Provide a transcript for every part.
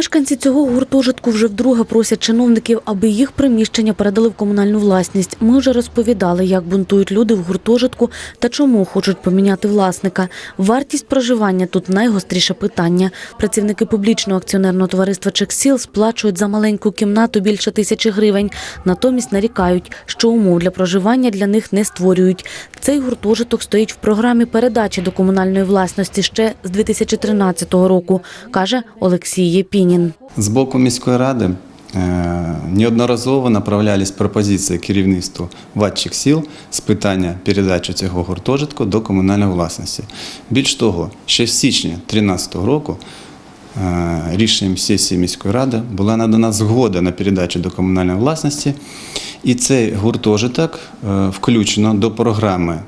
Мешканці цього гуртожитку вже вдруге просять чиновників, аби їх приміщення передали в комунальну власність. Ми вже розповідали, як бунтують люди в гуртожитку та чому хочуть поміняти власника. Вартість проживання тут найгостріше питання. Працівники публічного акціонерного товариства Чексіл сплачують за маленьку кімнату більше тисячі гривень. Натомість нарікають, що умов для проживання для них не створюють. Цей гуртожиток стоїть в програмі передачі до комунальної власності ще з 2013 року, каже Олексій Єпінін. З боку міської ради е, неодноразово направлялись пропозиції керівництву ватчих сіл з питання передачі цього гуртожитку до комунальної власності. Більш того, ще в січні 2013 року рішенням сесії міської ради була надана згода на передачу до комунальної власності, і цей гуртожиток е, включено до програми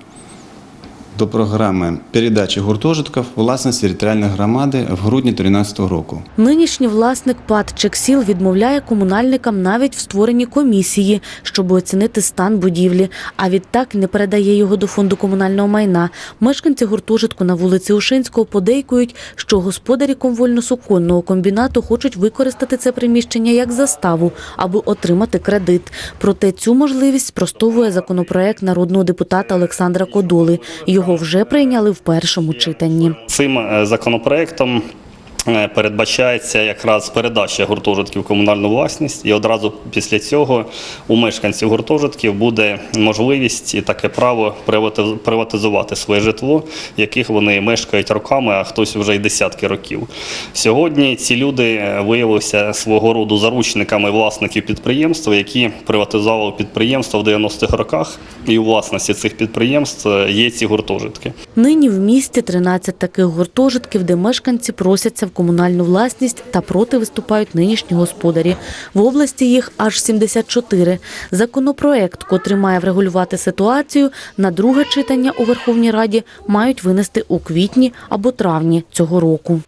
до програми передачі гуртожитків власності територіальної громади в грудні 2013 року. Нинішній власник ПАД Чексіл відмовляє комунальникам навіть в створенні комісії, щоб оцінити стан будівлі, а відтак не передає його до фонду комунального майна. Мешканці гуртожитку на вулиці Ушинського подейкують, що господарі комвольно-суконного комбінату хочуть використати це приміщення як заставу, аби отримати кредит. Проте цю можливість спростовує законопроект народного депутата Олександра Кодоли. Його вже прийняли в першому читанні. Цим е, законопроектом передбачається якраз передача гуртожитків комунальну власність, і одразу після цього у мешканців гуртожитків буде можливість і таке право привати- приватизувати своє житло, яких вони мешкають роками, а хтось вже й десятки років. Сьогодні ці люди е, виявилися свого роду заручниками власників підприємства, які приватизували підприємства в 90-х роках, і у власності цих підприємств е, є ці гуртожитки. Нині в місті 13 таких гуртожитків, де мешканці просяться в комунальну власність та проти виступають нинішні господарі. В області їх аж 74. Законопроект, котрий має врегулювати ситуацію, на друге читання у Верховній Раді мають винести у квітні або травні цього року.